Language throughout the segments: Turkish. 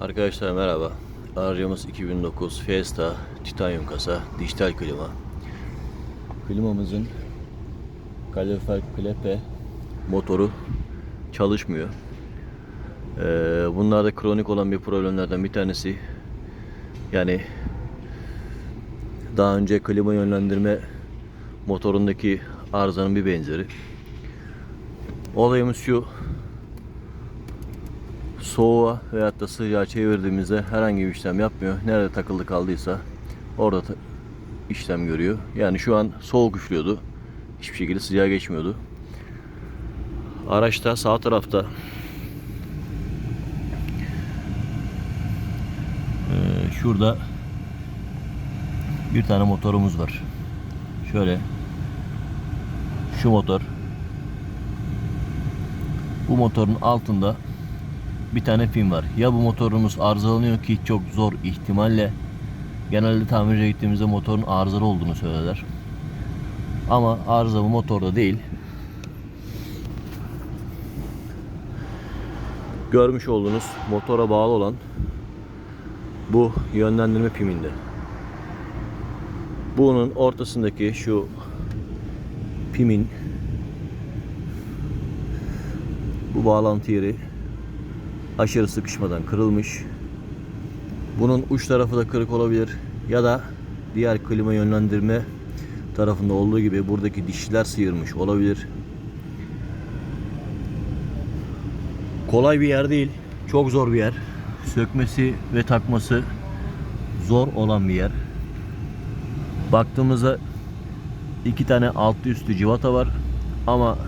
Arkadaşlar merhaba. Aracımız 2009 Fiesta titanyum kasa dijital klima. Klimamızın kalorifer klepe motoru çalışmıyor. Ee, bunlar da kronik olan bir problemlerden bir tanesi. Yani daha önce klima yönlendirme motorundaki arızanın bir benzeri. Olayımız şu soğuğa veyahut da sıcağa çevirdiğimizde herhangi bir işlem yapmıyor. Nerede takıldı kaldıysa orada işlem görüyor. Yani şu an soğuk üflüyordu. Hiçbir şekilde sıcağa geçmiyordu. Araçta sağ tarafta eee, şurada bir tane motorumuz var. Şöyle şu motor bu motorun altında bir tane pin var. Ya bu motorumuz arızalanıyor ki çok zor ihtimalle genelde tamirciye gittiğimizde motorun arızalı olduğunu söylerler. Ama arıza bu motorda değil. Görmüş olduğunuz motora bağlı olan bu yönlendirme piminde. Bunun ortasındaki şu pimin bu bağlantı yeri aşırı sıkışmadan kırılmış. Bunun uç tarafı da kırık olabilir ya da diğer klima yönlendirme tarafında olduğu gibi buradaki dişler sıyırmış olabilir. Kolay bir yer değil. Çok zor bir yer. Sökmesi ve takması zor olan bir yer. Baktığımızda iki tane altlı üstü civata var ama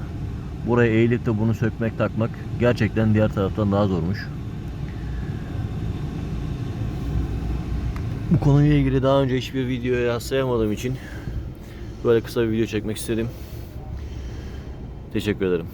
buraya eğilip de bunu sökmek takmak gerçekten diğer taraftan daha zormuş. Bu konuyla ilgili daha önce hiçbir videoya yaslayamadığım için böyle kısa bir video çekmek istedim. Teşekkür ederim.